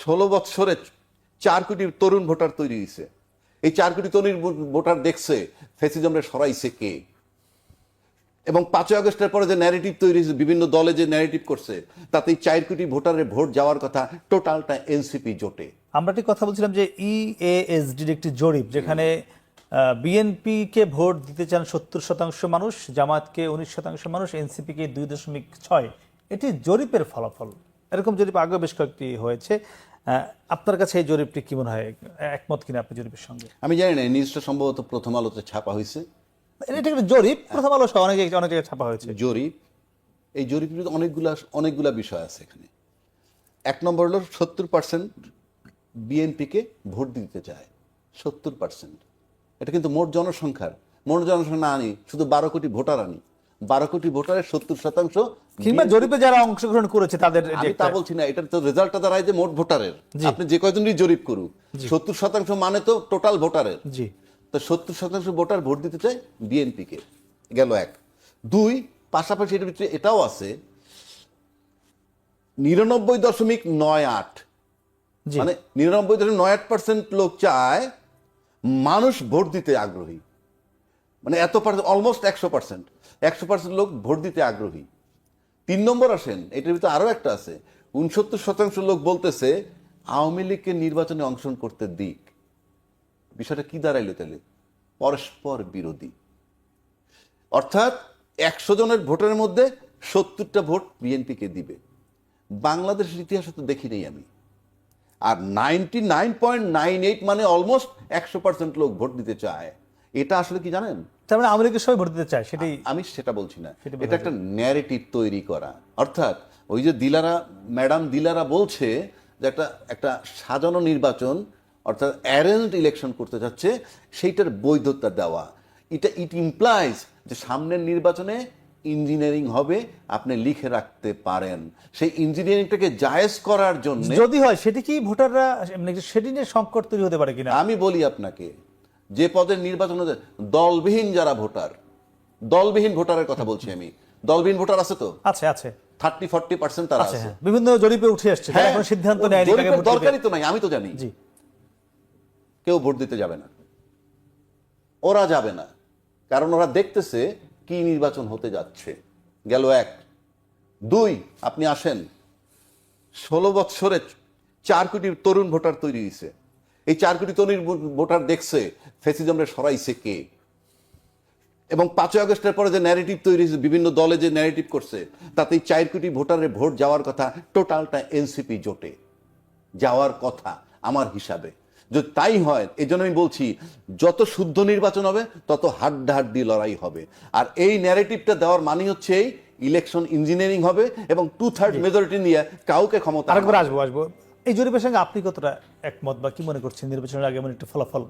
ষোলো বৎসরে চার কোটি তরুণ ভোটার তৈরি হয়েছে। এই চার কোটি তরুণ ভোটার দেখছে ফেসিজমরে সরাইছে কে? এবং পাঁচই আগস্টের পরে যে ন্যারেটিভ তৈরি হয়েছে, বিভিন্ন দলে যে ন্যারেটিভ করছে তাতে চার কোটি ভোটারের ভোট যাওয়ার কথা টোটালটা এনসিপি জোটে। আমরা ঠিক কথা বলছিলাম যে E ইএএসডির একটি জরিপ, যেখানে বিএনপি কে ভোট দিতে চান সত্তর শতাংশ মানুষ জামাতকে উনিশ শতাংশ মানুষ এনসিপি কে দুই দশমিক ছয়। এটি জরিপের ফলাফল। এরকম জরিপ আগেও বেশ কয়েকটি হয়েছে। আপনার কাছে এই জরিপটি কি মনে হয় একমত কিনা আপনি জরিপের সঙ্গে? আমি জানি না নিউজটা সম্ভবত প্রথম আলোতে ছাপা হয়েছে। এটা একটা জরিপ প্রথম আলো সহ অনেক অনেক জায়গায় ছাপা হয়েছে। জরিপ এই জরিপের অনেকগুলা অনেকগুলা বিষয় আছে এখানে। এক নম্বর হলো সত্তর পার্সেন্ট বিএনপিকে ভোট দিতে চায়। সত্তর পার্সেন্ট এটা কিন্তু মোট জনসংখ্যার। মোট জনসংখ্যা না আনি শুধু বারো কোটি ভোটার আনি। বারো কোটি ভোটারের সত্তর শতাংশ কিংবা জরিপে যারা অংশগ্রহণ করেছে তাদের আমি তা বলছি না এটার তো রেজাল্টটা দাঁড়ায় যে মোট ভোটারের। আপনি যে কয়জনই জরিপ করুক সত্তর শতাংশ মানে তো টোটাল ভোটারের। জি। তো সত্তর শতাংশ ভোটার ভোট দিতে চায় বিএনপিকে গেল এক। দুই পাশাপাশি এটার ভিতরে এটাও আছে নিরানব্বই দশমিক নয় আট। মানে নিরানব্বই দশমিক নয় আট পার্সেন্ট লোক চায় মানুষ ভোট দিতে আগ্রহী। মানে এত পার্সেন্ট অলমোস্ট একশো পার্সেন্ট একশো পার্সেন্ট লোক ভোট দিতে আগ্রহী। তিন নম্বর আসেন, এটার ভিতরে আরও একটা আছে। উনসত্তর শতাংশ লোক বলতেছে, আওয়ামী লীগকে নির্বাচনে অংশগ্রহণ করতে দিক। বিষয়টা কি দাঁড়াইলো তাহলে? পরস্পর বিরোধী। অর্থাৎ একশো জনের ভোটের মধ্যে সত্তরটা ভোট বিএনপিকে দিবে। বাংলাদেশের ইতিহাসে তো দেখি নেই আমি। আর ninety nine point nine eight মানে অলমোস্ট একশো পার্সেন্ট লোক ভোট দিতে চায়। এটা আসলে কি জানেন? তার মানে আওয়ামী লীগের সবাই ভোট দিতে চায় সেটাই আমি সেটা বলছি না। এটা একটা ন্যারেটিভ তৈরি করা। অর্থাৎ ওই যে দিলারা ম্যাডাম দিলারা বলছে যে একটা একটা সাজানো নির্বাচন অর্থাৎ অ্যারেঞ্জড ইলেকশন করতে যাচ্ছে সেইটার বৈধতা দেওয়া। এটা ইট ইমপ্লাইজ যে সামনের নির্বাচনে ইঞ্জিনিয়ারিং হবে আপনি লিখে রাখতে পারেন। সেই ইঞ্জিনিয়ারিংটাকে জায়েজ করার জন্য যদি হয় সেটি কি ভোটাররা সেটি নিয়ে সংকট তৈরি হতে পারে কিনা? আমি বলি আপনাকে যে পদের নির্বাচন দলবিহীন যারা ভোটার দলবিহীন ভোটারের কথা বলছি আমি। দলবিহীন ভোটার আছে তো? আছে আছে। থার্টি ফর্টি পার্সেন্ট তারা আছে হ্যাঁ। বিভিন্ন জরিপে উঠে আসছে হ্যাঁ, সিদ্ধান্ত। দরকারই তো নাই আমি তো জানি। কেউ ভোট দিতে যাবে না। ওরা যাবে না। কারণ ওরা দেখতেছে কি নির্বাচন হতে যাচ্ছে। গেল এক। দুই আপনি আসেন। ষোলো বৎসরে চার কোটি তরুণ ভোটার তৈরি হয়েছে। এই চার কোটি তরুণ ভোটার দেখছে ফেসিজমরে সরাইছে কে? এবং পাঁচই আগস্টের পরে যে ন্যারেটিভ তৈরি হয়েছে বিভিন্ন দলে যে ন্যারেটিভ করছে তাতে এই চার কোটি ভোটারের ভোট যাওয়ার কথা টোটালটা এনসিপি জোটে। যাওয়ার কথা আমার হিসাবে। যদি তাই হয় এই জন্য আমি বলছি যত শুদ্ধ নির্বাচন হবে তত হাড্ডাহাড্ডি লড়াই হবে। আর এই ন্যারেটিভটা দেওয়ার মানে হচ্ছে এই ইলেকশন ইঞ্জিনিয়ারিং হবে এবং টু থার্ড মেজরিটি নিয়ে কাউকে ক্ষমতা আরেকবার আসব আসব। এই জরিপের সঙ্গে আপনি কতটা একমত বা কি মনে করছেন নির্বাচনের আগে এমন একটা ফলাফল?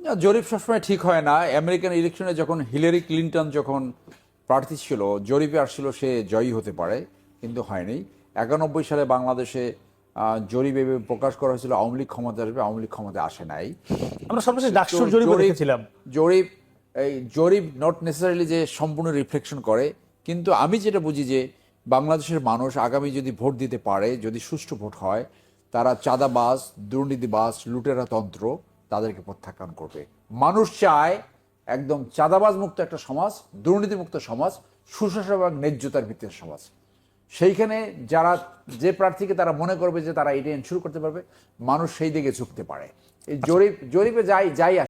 না, জরিপ সবসময় ঠিক হয় না। আমেরিকান ইলেকশনে যখন হিলারি ক্লিন্টন যখন প্রার্থী ছিল জরিপে আসছিল সে জয়ী হতে পারে কিন্তু হয়নি। একানব্বই সালে বাংলাদেশে জরিপ এভাবে প্রকাশ করা হয়েছিল আওয়ামী লীগ ক্ষমতা আসবে আওয়ামী লীগ ক্ষমতা আসে নাই। আমরা সর্বশেষ ডাকসুর জরিপ জরিপ- দেখেছিলাম। জরিপ এই জরিপ নট নেসেসারিলি যে সম্পূর্ণ রিফ্লেকশন করে কিন্তু আমি যেটা বুঝি যে বাংলাদেশের মানুষ আগামী যদি ভোট দিতে পারে যদি সুষ্ঠু ভোট হয় তারা চাঁদাবাজ দুর্নীতিবাস লুটেরা তন্ত্র তাদেরকে প্রত্যাখ্যান করবে। মানুষ চায় একদম চাঁদাবাজ মুক্ত একটা সমাজ দুর্নীতিমুক্ত সমাজ সুশাসন এবং ন্যায্যতার ভিত্তির সমাজ। সেইখানে যারা যে প্রার্থীকে তারা মনে করবে যে তারা এটা এনশিওর করতে পারবে মানুষ সেই দিকে ঝুঁকতে পারে। এই জরিপ জরিপে যাই যাই